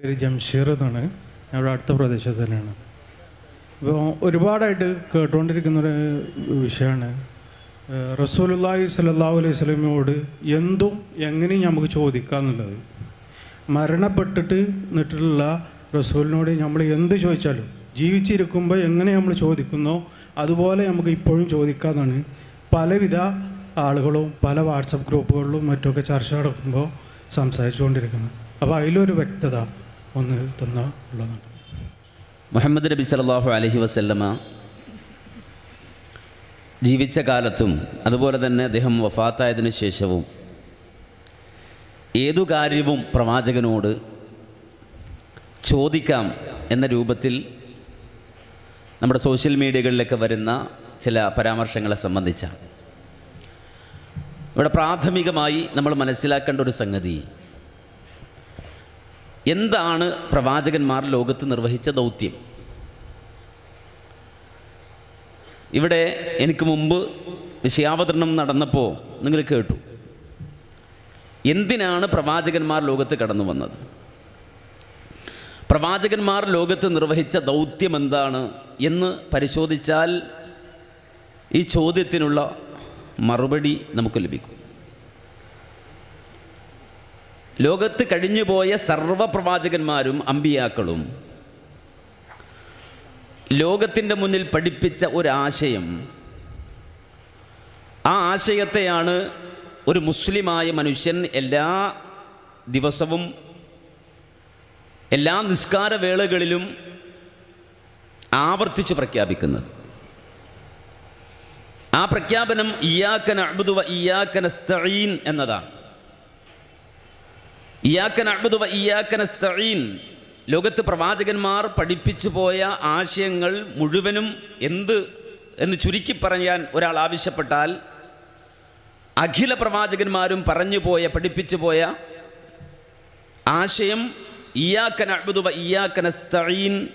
പേര് ജംഷീർ എന്നാണ്. ഇവിടെ അടുത്ത പ്രദേശത്ത് തന്നെയാണ്. ഇപ്പോൾ ഒരുപാടായിട്ട് കേട്ടുകൊണ്ടിരിക്കുന്ന ഒരു വിഷയമാണ്. റസൂലുല്ലാഹി സ്വല്ലല്ലാഹു അലൈഹി വസല്ലമയോട് എന്തും എങ്ങനെയും നമുക്ക് ചോദിക്കാമെന്നുള്ളത് മരണപ്പെട്ടിട്ട് നിട്ടിട്ടുള്ള റസൂലിനോട് നമ്മൾ എന്ത് ചോദിച്ചാലും ജീവിച്ചിരിക്കുമ്പോൾ എങ്ങനെ നമ്മൾ ചോദിക്കുന്നോ അതുപോലെ നമുക്ക് ഇപ്പോഴും ചോദിക്കാമെന്നാണ് പലവിധ ആളുകളും പല വാട്സപ്പ് ഗ്രൂപ്പുകളിലും മറ്റുമൊക്കെ ചർച്ച നടക്കുമ്പോൾ സംസാരിച്ചുകൊണ്ടിരിക്കുന്നത്. അപ്പോൾ അതിലൊരു വ്യക്തത ഒന്ന് തന്ന ഉള്ളതാണ്. മുഹമ്മദ് നബി സല്ലല്ലാഹു അലഹി വസല്ലമ ജീവിച്ച കാലത്തും അതുപോലെ തന്നെ അദ്ദേഹം വഫാത്തായതിന് ശേഷവും ഏതു കാര്യവും പ്രവാചകനോട് ചോദിക്കാം എന്ന രൂപത്തിൽ നമ്മുടെ സോഷ്യൽ മീഡിയകളിലൊക്കെ വരുന്ന ചില പരാമർശങ്ങളെ സംബന്ധിച്ചാണ്. ഇവിടെ പ്രാഥമികമായി നമ്മൾ മനസ്സിലാക്കേണ്ട ഒരു സംഗതി എന്താണ് പ്രവാചകന്മാർ ലോകത്ത് നിർവഹിച്ച ദൗത്യം? ഇവിടെ എനിക്ക് മുമ്പ് വിഷയാവതരണം നടന്നപ്പോൾ നിങ്ങൾ കേട്ടു. എന്തിനാണ് പ്രവാചകന്മാർ ലോകത്ത് കടന്നു വന്നത്? പ്രവാചകന്മാർ ലോകത്ത് നിർവഹിച്ച ദൗത്യം എന്താണ് എന്ന് പരിശോധിച്ചാൽ ഈ ചോദ്യത്തിനുള്ള മറുപടി നമുക്ക് ലഭിക്കും. ലോകത്ത് കഴിഞ്ഞുപോയ സർവപ്രവാചകന്മാരും അമ്പിയാക്കളും. ലോകത്തിന്റെ മുന്നിൽ പഠിപ്പിച്ച ഒരാശയം. ആ ആശയത്തെയാണ് ഒരു മുസ്ലിമായ മനുഷ്യൻ എല്ലാ ദിവസവും എല്ലാ നിസ്കാരവേളകളിലും ആവർത്തിച്ച് പ്രഖ്യാപിക്കുന്നത്. ആ പ്രഖ്യാപനം ഇയാക്കൻ അബുദുവ ഇയാക്കൻ സ്തീൻ എന്നതാണ്. ലോകത്ത് പ്രവാചകന്മാർ പഠിപ്പിച്ചു പോയ ആശയങ്ങൾ മുഴുവനും എന്ത് എന്ന് ചുരുക്കി പറയാൻ ഒരാൾ ആവശ്യപ്പെട്ടാൽ അഖില പ്രവാചകന്മാരും പറഞ്ഞു പോയ പഠിപ്പിച്ചു പോയ ആശയം ഇയാക്കൻ അബുദുവ ഇയാക്കൻ സ്തഈൻ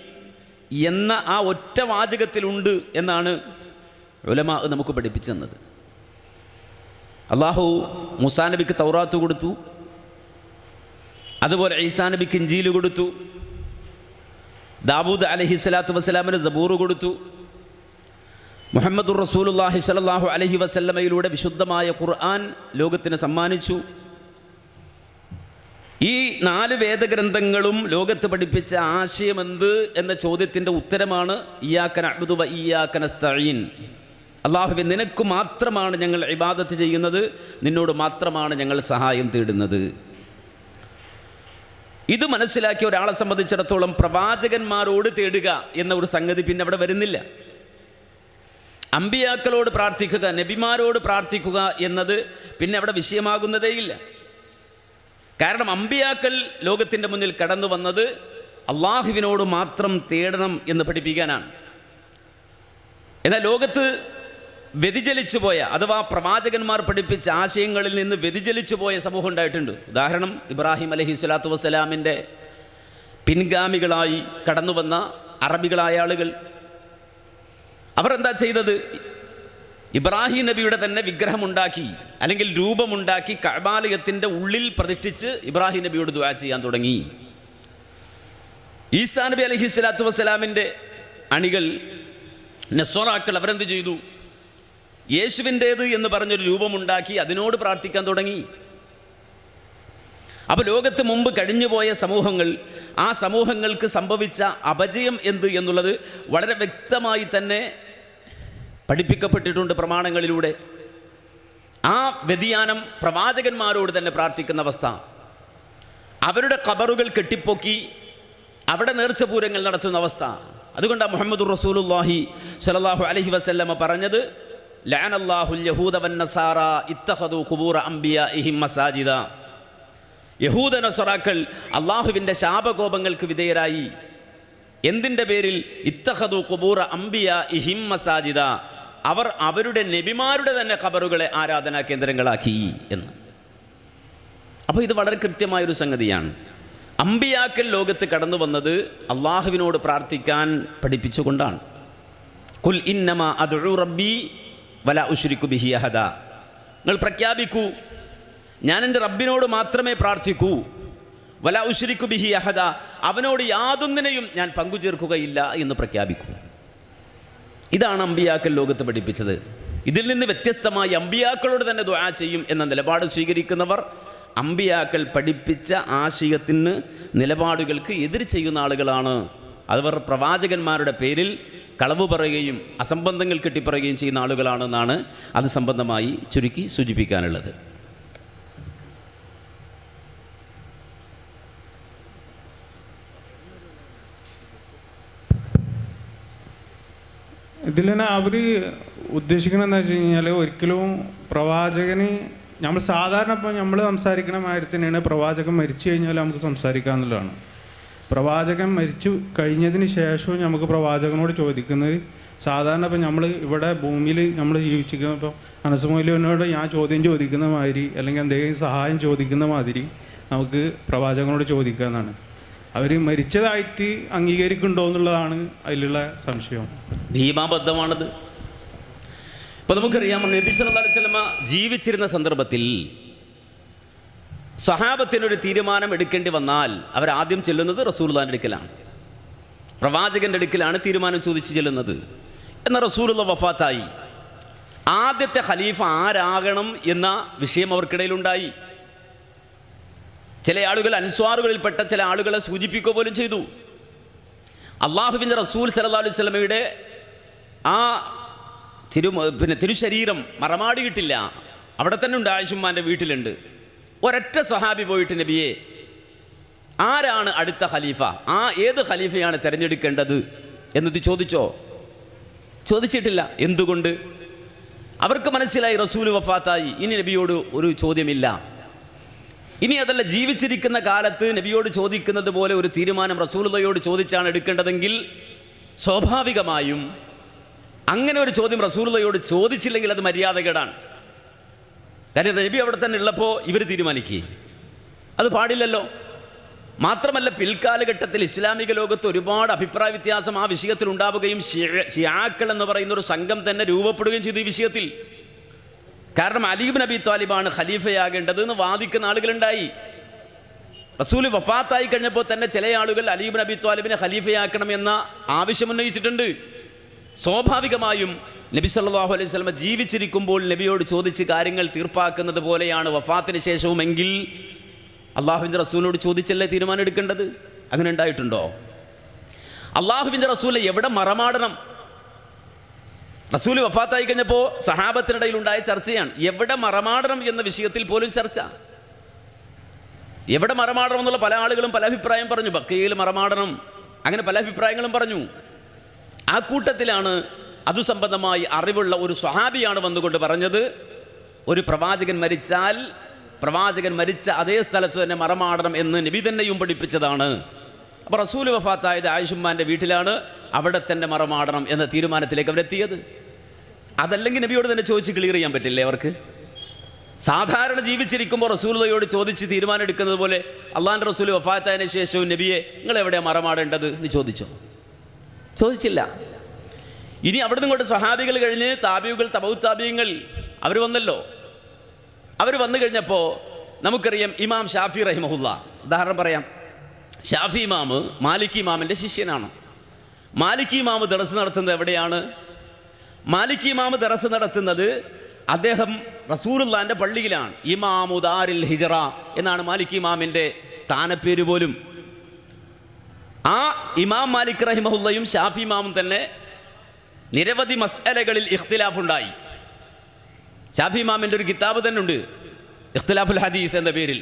എന്ന ആ ഒറ്റ വാചകത്തിലുണ്ട് എന്നാണ് ഉലമ നമുക്ക് പഠിപ്പിച്ചു തന്നത്. അള്ളാഹു മുസാനബിക്ക് തൗറാത്ത് കൊടുത്തു. അതുപോലെ ഈസാ നബിക്ക് ഇഞ്ചീൽ കൊടുത്തു. ദാവൂദ് അലഹി സ്വലാത്തു വസ്സലാമിന് സബൂറ് കൊടുത്തു. മുഹമ്മദ് റസൂലുല്ലാഹി സ്വലാഹു അലഹി വസ്ലമയിലൂടെ വിശുദ്ധമായ ഖുർആൻ ലോകത്തിന് സമ്മാനിച്ചു. ഈ നാല് വേദഗ്രന്ഥങ്ങളും ലോകത്ത് പഠിപ്പിച്ച ആശയമെന്ത് എന്ന ചോദ്യത്തിന്റെ ഉത്തരമാണ് ഇയാക്കൻ അബുദുവ ഇയാക്കനസ്തീൻ അള്ളാഹുവെ നിനക്ക് മാത്രമാണ് ഞങ്ങൾ ഇബാദത്ത് ചെയ്യുന്നത് നിന്നോട് മാത്രമാണ് ഞങ്ങൾ സഹായം തേടുന്നത്. ഇത് മനസ്സിലാക്കിയ ഒരാളെ സംബന്ധിച്ചിടത്തോളം പ്രവാചകന്മാരോട് തേടുക എന്ന ഒരു സംഗതി പിന്നെ അവിടെ വരുന്നില്ല. അമ്പിയാക്കളോട് പ്രാർത്ഥിക്കുക നബിമാരോട് പ്രാർത്ഥിക്കുക എന്നത് പിന്നെ അവിടെ വിഷയമാകുന്നതേയില്ല. കാരണം അമ്പിയാക്കൾ ലോകത്തിന്റെ മുന്നിൽ കടന്നു വന്നത് അള്ളാഹുവിനോട് മാത്രം തേടണം എന്ന് പഠിപ്പിക്കാനാണ്. എന്നാൽ ലോകത്ത് വ്യതിചലിച്ചു പോയ അഥവാ പ്രവാചകന്മാർ പഠിപ്പിച്ച ആശയങ്ങളിൽ നിന്ന് വ്യതിചലിച്ചു പോയ സമൂഹം ഉണ്ടായിട്ടുണ്ട്. ഉദാഹരണം ഇബ്രാഹിം അലഹി സ്വലാത്തു വസ്സലാമിന്റെ പിൻഗാമികളായി കടന്നു വന്ന അറബികളായ ആളുകൾ. അവർ എന്താ ചെയ്തത്? ഇബ്രാഹിം നബിയുടെ തന്നെ വിഗ്രഹമുണ്ടാക്കി അല്ലെങ്കിൽ രൂപമുണ്ടാക്കി കഴബാലയത്തിന്റെ ഉള്ളിൽ പ്രതിഷ്ഠിച്ച് ഇബ്രാഹിം നബിയോട് ദുആ ചെയ്യാൻ തുടങ്ങി. ഈസാ നബി അലഹി സ്വലാത്തു വസ്സലാമിന്റെ അണികൾ നെസോറാക്കൾ അവരെന്ത് ചെയ്തു? യേശുവിന്റേത് എന്ന് പറഞ്ഞൊരു രൂപമുണ്ടാക്കി അതിനോട് പ്രാർത്ഥിക്കാൻ തുടങ്ങി. അപ്പോൾ ലോകത്ത് മുമ്പ് കഴിഞ്ഞുപോയ സമൂഹങ്ങൾ ആ സമൂഹങ്ങൾക്ക് സംഭവിച്ച അപജയം എന്ത് എന്നുള്ളത് വളരെ വ്യക്തമായി തന്നെ പഠിപ്പിക്കപ്പെട്ടിട്ടുണ്ട് പ്രമാണങ്ങളിലൂടെ. ആ വ്യതിയാനം പ്രവാചകന്മാരോട് തന്നെ പ്രാർത്ഥിക്കുന്ന അവസ്ഥ. അവരുടെ കബറുകൾ കെട്ടിപ്പൊക്കി അവിടെ നേർച്ചപൂരങ്ങൾ നടത്തുന്ന അവസ്ഥ. അതുകൊണ്ടാണ് മുഹമ്മദ് റസൂലുല്ലാഹി സലാഹു അലഹി വസ്ല്ലമ്മ പറഞ്ഞത് മസാജിദ. അള്ളാഹുവിന്റെ ശാപകോപങ്ങൾക്ക് വിധേയരായി. എന്തിന്റെ പേരിൽ? ഇത്തഹദു കുബൂറ അംബിയ ഇഹിം മസാജിദ. അവർ അവരുടെ നബിമാരുടെ തന്നെ ഖബറുകളെ ആരാധനാ കേന്ദ്രങ്ങളാക്കി എന്ന്. അപ്പോൾ ഇത് വളരെ കൃത്യമായൊരു സംഗതിയാണ്. അമ്പിയാക്കൽ ലോകത്ത് കടന്നു വന്നത് അള്ളാഹുവിനോട് പ്രാർത്ഥിക്കാൻ പഠിപ്പിച്ചുകൊണ്ടാണ്. കുൽ ഇന്നമ അതൊഴു റബ്ബി വല ഉശ്രിക്കു ബിഹി അഹദ. നിങ്ങൾ പ്രഖ്യാപിക്കൂ. ഞാൻ എന്റെ റബ്ബിനോട് മാത്രമേ പ്രാർത്ഥിക്കൂ. വല ഉശ്രിക്കു ബിഹി അഹദ. അവനോട് യാതൊന്നിനെയും ഞാൻ പങ്കുചേർക്കുകയില്ല എന്ന് പ്രഖ്യാപിക്കൂ. ഇതാണ് അമ്പിയാക്കൽ ലോകത്ത് പഠിപ്പിച്ചത്. ഇതിൽ നിന്ന് വ്യത്യസ്തമായി അമ്പിയാക്കളോട് തന്നെ ദ്വാ ചെയ്യും എന്ന നിലപാട് സ്വീകരിക്കുന്നവർ അമ്പിയാക്കൾ പഠിപ്പിച്ച ആശയത്തിന് നിലപാടുകൾക്ക് എതിർ ചെയ്യുന്ന ആളുകളാണ്. അവർ പ്രവാചകന്മാരുടെ പേരിൽ കളവ് പറയുകയും അസംബന്ധങ്ങൾ കെട്ടിപ്പറയുകയും ചെയ്യുന്ന ആളുകളാണെന്നാണ് അത് സംബന്ധമായി ചുരുക്കി സൂചിപ്പിക്കാനുള്ളത്. ഇതിൽ തന്നെ അവർ ഉദ്ദേശിക്കണമെന്ന് വെച്ച് കഴിഞ്ഞാൽ ഒരിക്കലും പ്രവാചകന് നമ്മൾ സാധാരണ ഇപ്പോൾ നമ്മൾ സംസാരിക്കണ മാതിരി തന്നെയാണ് പ്രവാചകൻ മരിച്ചു കഴിഞ്ഞാൽ നമുക്ക് സംസാരിക്കാമെന്നുള്ളതാണ് പ്രവാചകൻ മരിച്ചു കഴിഞ്ഞതിന് ശേഷവും നമുക്ക് പ്രവാചകനോട് ചോദിക്കുന്നത് സാധാരണ ഇപ്പം നമ്മൾ ഇവിടെ ഭൂമിയിൽ നമ്മൾ ജീവിച്ചിരിക്കുന്ന ഇപ്പോൾ അനസുമൊലിനോട് ഞാൻ ചോദ്യം ചോദിക്കുന്ന മാതിരി അല്ലെങ്കിൽ എന്തെങ്കിലും സഹായം ചോദിക്കുന്ന മാതിരി നമുക്ക് പ്രവാചകനോട് ചോദിക്കാമെന്നാണ് അവർ മരിച്ചതായിട്ട് അംഗീകരിക്കുന്നുണ്ടോ എന്നുള്ളതാണ് അതിലുള്ള സംശയം. ഭീമാബദ്ധമാണത്. ഇപ്പം നമുക്കറിയാം നബി സല്ലല്ലാഹു അലൈഹി വസല്ലമ ജീവിച്ചിരുന്ന സന്ദർഭത്തിൽ സഹാബത്തിനൊരു തീരുമാനം എടുക്കേണ്ടി വന്നാൽ അവർ ആദ്യം ചെല്ലുന്നത് റസൂർദാന്റെ അടുക്കലാണ്. പ്രവാചകന്റെ അടുക്കലാണ് തീരുമാനം ചോദിച്ച് ചെല്ലുന്നത്. എന്നാൽ റസൂലുള്ള വഫാത്തായി. ആദ്യത്തെ ഖലീഫ ആരാകണം എന്ന വിഷയം അവർക്കിടയിലുണ്ടായി. ചില ആളുകൾ അൻസ്വാറുകളിൽപ്പെട്ട ചില ആളുകളെ സൂചിപ്പിക്കുക പോലും ചെയ്തു. അള്ളാഹുവിന്റെ റസൂൽ സല്ലല്ലാഹു അലൈഹി വസല്ലമയുടെ ആ തിരു പിന്നെ തിരുശരീരം മറമാടി കിട്ടില്ല. അവിടെ തന്നെ ഉണ്ട് ആയിഷുമ്മാന്റെ വീട്ടിലുണ്ട്. ഒരൊറ്റ സ്വഹാബി പോയിട്ട് നബിയെ ആരാണ് അടുത്ത ഖലീഫ? ആ ഏത് ഖലീഫയാണ് തിരഞ്ഞെടുക്കേണ്ടത്? എന്നത് ചോദിച്ചോ? ചോദിച്ചിട്ടില്ല. എന്തുകൊണ്ട്? അവർക്ക് മനസ്സിലായി റസൂൽ വഫാത്തായി. ഇനി നബിയോട് ഒരു ചോദ്യമില്ല. ഇനി അതല്ല ജീവിച്ചിരിക്കുന്ന കാലത്ത് നബിയോട് ചോദിക്കുന്നത് പോലെ ഒരു തീരുമാനം റസൂലുള്ളയോട് ചോദിച്ചാണ് എടുക്കേണ്ടതെങ്കിൽ സ്വാഭാവികമായും അങ്ങനെ ഒരു ചോദ്യം റസൂലുള്ളയോട് ചോദിച്ചില്ലെങ്കിൽ അത് മര്യാദകേടാണ്. കാര്യം നബി അവിടെ തന്നെ ഉള്ളപ്പോൾ ഇവർ തീരുമാനിക്കുക അത് പാടില്ലല്ലോ. മാത്രമല്ല പിൽക്കാലഘട്ടത്തിൽ ഇസ്ലാമിക ലോകത്ത് ഒരുപാട് അഭിപ്രായ വ്യത്യാസം ആ വിഷയത്തിൽ ഉണ്ടാവുകയും ഷിയാക്കൾ എന്ന് പറയുന്ന ഒരു സംഘം തന്നെ രൂപപ്പെടുകയും ചെയ്തു ഈ വിഷയത്തിൽ. കാരണം അലീബ് നബി താലിബാണ് ഖലീഫയാകേണ്ടത് എന്ന് വാദിക്കുന്ന ആളുകളുണ്ടായി. റസൂൽ വഫാത്തായി കഴിഞ്ഞപ്പോൾ തന്നെ ചില ആളുകൾ അലീബ് നബി താലിബിനെ ഖലീഫയാക്കണം എന്ന ആവശ്യം ഉന്നയിച്ചിട്ടുണ്ട്. സ്വാഭാവികമായും നബി സല്ലാഹു അലൈഹി വസല്ലമ ജീവിച്ചിരിക്കുമ്പോൾ നബിയോട് ചോദിച്ച് കാര്യങ്ങൾ തീർപ്പാക്കുന്നത് പോലെയാണ് വഫാത്തിന് ശേഷവുമെങ്കിൽ അള്ളാഹുവിന്റെ റസൂലിനോട് ചോദിച്ചല്ലേ തീരുമാനം എടുക്കേണ്ടത് അങ്ങനെ ഉണ്ടായിട്ടുണ്ടോ? അള്ളാഹുവിന്റെ റസൂലെ എവിടെ മറമാടണം? റസൂൽ വഫാത്തായി കഴിഞ്ഞപ്പോൾ സഹാബത്തിനിടയിൽ ഉണ്ടായ ചർച്ചയാണ്. എവിടെ മറമാടണം എന്ന വിഷയത്തിൽ പോലും ചർച്ച. എവിടെ മറമാടണം എന്നുള്ള പല ആളുകളും പല അഭിപ്രായം പറഞ്ഞു. ബക്കയിൽ മറമാടണം. അങ്ങനെ പല അഭിപ്രായങ്ങളും പറഞ്ഞു. ആ കൂട്ടത്തിലാണ് അതു സംബന്ധമായി അറിവുള്ള ഒരു സ്വഹാബിയാണ് വന്നുകൊണ്ട് പറഞ്ഞത്. ഒരു പ്രവാചകൻ മരിച്ചാൽ പ്രവാചകൻ മരിച്ച അതേ സ്ഥലത്ത് തന്നെ മറമാടണം എന്ന് നബി തന്നെയും പഠിപ്പിച്ചതാണ്. അപ്പോൾ റസൂൽ വഫാത്തായത് ആയിഷുമ്മാന്റെ വീട്ടിലാണ് അവിടെ തന്നെ മറമാടണം എന്ന തീരുമാനത്തിലേക്ക് അവരെത്തിയത്. അതല്ലെങ്കിൽ നബിയോട് തന്നെ ചോദിച്ച് ക്ലിയർ ചെയ്യാൻ പറ്റില്ലേ അവർക്ക്? സാധാരണ ജീവിച്ചിരിക്കുമ്പോൾ റസൂലയോട് ചോദിച്ച് തീരുമാനം എടുക്കുന്നത് പോലെ അള്ളാഹാന്റെ റസൂൽ വഫാത്തായതിനു ശേഷവും നബിയെ നിങ്ങൾ എവിടെയാണ് മറമാടേണ്ടത്? എന്ന് ചോദിച്ചോ. ചോദിച്ചില്ല. ഇനി അവിടെ നിന്ന് സ്വഹാബികൾ കഴിഞ്ഞ് താബിയുകൾ തബൗ അവർ വന്നല്ലോ. അവർ വന്നു കഴിഞ്ഞപ്പോൾ നമുക്കറിയാം ഇമാം ഷാഫി റഹിമഹുല്ല ഉദാഹരണം പറയാം. ഷാഫി ഇമാമ് മാലിക് ഇമാമിന്റെ ശിഷ്യനാണ്. മാലിക് ഇമാമ് ദറസ് നടത്തുന്നത് എവിടെയാണ്? മാലിക് ഇമാമ് ദറസ് നടത്തുന്നത് അദ്ദേഹം റസൂറുല്ലാന്റെ പള്ളിയിലാണ്. ഇമാമുദാരിൽ ഹിജറ എന്നാണ് മാലിക് ഇമാമിന്റെ സ്ഥാനപ്പേര് പോലും. ആ ഇമാം മാലിക് റഹിമഹുല്ലയും ഷാഫി ഇമാമും തന്നെ നിരവധി മസലകളിൽ ഇഖ്തിലാഫ് ഉണ്ടായി ഷാഫി ഇമാമിന്റെ ഒരു കിതാബ് തന്നെ ഉണ്ട് ഇഖ്തിലാഫുൽ ഹദീസ് എന്ന പേരിൽ.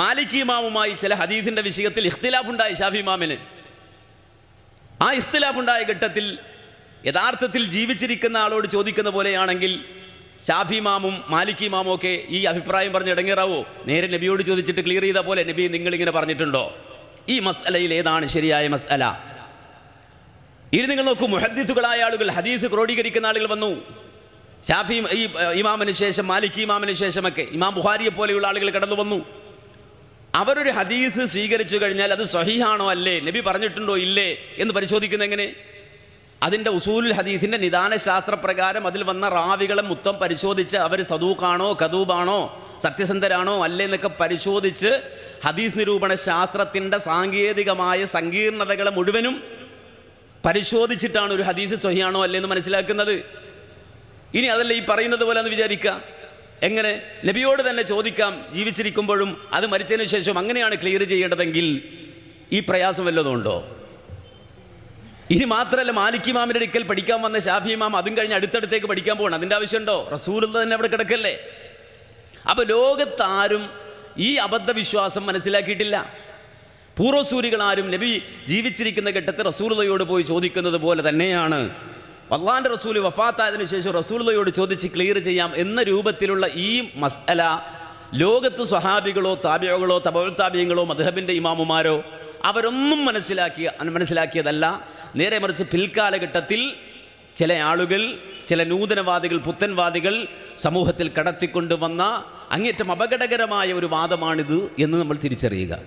മാലിക് ഇമാമുമായി ചില ഹദീസിന്റെ വിഷയത്തിൽ ഇഖ്തിലാഫ് ഉണ്ടായി ഷാഫി ഇമാമിന്. ആ ഇഖ്തിലാഫ് ഉണ്ടായ ഘട്ടത്തിൽ യഥാർത്ഥത്തിൽ ജീവിച്ചിരിക്കുന്ന ആളോട് ചോദിക്കുന്ന പോലെയാണെങ്കിൽ ഷാഫി ഇമാമും മാലിക് ഇമാമും ഒക്കെ ഈ അഭിപ്രായം പറഞ്ഞ് ഇടങ്ങേറാവോ? നേരെ നബിയോട് ചോദിച്ചിട്ട് ക്ലിയർ ചെയ്ത പോലെ നബി നിങ്ങളിങ്ങനെ പറഞ്ഞിട്ടുണ്ടോ? ഈ മസ്അലയിൽ ഏതാണ് ശരിയായ മസ്അല? ഇനി നിങ്ങൾ നോക്കൂ മുഹദ്ദിത്തുകളായ ആളുകൾ ഹദീസ് ക്രോഡീകരിക്കുന്ന ആളുകൾ വന്നു. ഷാഫി ഈ ഇമാമിന് ശേഷം മാലിക് ഇമാമിന് ശേഷമൊക്കെ ഇമാം ബുഹാരിയെ പോലെയുള്ള ആളുകൾ കടന്നു വന്നു. അവരൊരു ഹദീസ് സ്വീകരിച്ചു കഴിഞ്ഞാൽ അത് സ്വഹീഹാണോ അല്ലേ? നബി പറഞ്ഞിട്ടുണ്ടോ ഇല്ലേ? എന്ന് പരിശോധിക്കുന്നത് എങ്ങനെ? അതിന്റെ ഉസൂലുൽ ഹദീസിന്റെ നിദാന ശാസ്ത്രപ്രകാരം അതിൽ വന്ന റാവികളെ മൊത്തം പരിശോധിച്ച് അവർ സദൂക്കാണോ കദൂബാണോ സത്യസന്ധരാണോ അല്ലേ എന്നൊക്കെ പരിശോധിച്ച് ഹദീസ് നിരൂപണ ശാസ്ത്രത്തിന്റെ സാങ്കേതികമായ സങ്കീർണതകളെ മുഴുവനും പരിശോധിച്ചിട്ടാണ് ഒരു ഹദീസ് സ്വഹിയാണോ അല്ലേ എന്ന് മനസ്സിലാക്കുന്നത്. ഇനി അതല്ല ഈ പറയുന്നത് പോലെ എന്ന് വിചാരിക്കുക. എങ്ങനെ? നബിയോട് തന്നെ ചോദിക്കാം ജീവിച്ചിരിക്കുമ്പോഴും അത് മരിച്ചതിന് ശേഷം അങ്ങനെയാണ് ക്ലിയർ ചെയ്യേണ്ടതെങ്കിൽ ഈ പ്രയാസം വല്ലതും ഉണ്ടോ? ഇനി മാത്രമല്ല മാലിക് ഇമാമിന്റെ അടുക്കൽ പഠിക്കാൻ വന്ന ഷാഫി ഇമാം അതും കഴിഞ്ഞ് അടുത്തടുത്തേക്ക് പഠിക്കാൻ പോകണം അതിന്റെ ആവശ്യമുണ്ടോ? റസൂലുള്ള തന്നെ അവിടെ കിടക്കല്ലേ? അപ്പോൾ ലോകത്താരും ഈ അബദ്ധവിശ്വാസം മനസ്സിലാക്കിയിട്ടില്ല. പൂർവസൂരികളാരും നബി ജീവിച്ചിരിക്കുന്ന ഘട്ടത്തിൽ റസൂലതയോട് പോയി ചോദിക്കുന്നത് പോലെ തന്നെയാണ്. അള്ളാന്റെ റസൂൽ വഫാത്തായതിനു ശേഷം റസൂലതയോട് ചോദിച്ച് ക്ലിയർ ചെയ്യാം എന്ന രൂപത്തിലുള്ള ഈ മസ്അല ലോകത്ത് സ്വഹാബികളോ താബികളോ തബൽ മധുഹബിന്റെ ഇമാമുമാരോ അവരൊന്നും മനസ്സിലാക്കിയ മനസ്സിലാക്കിയതല്ല. നേരെ മറിച്ച് പിൽക്കാലഘട്ടത്തിൽ ചില ആളുകൾ ചില നൂതനവാദികൾ പുത്തൻവാദികൾ സമൂഹത്തിൽ കടത്തിക്കൊണ്ടുവന്ന അങ്ങേറ്റം അപകടകരമായ ഒരു വാദമാണിത് എന്ന് നമ്മൾ തിരിച്ചറിയുക.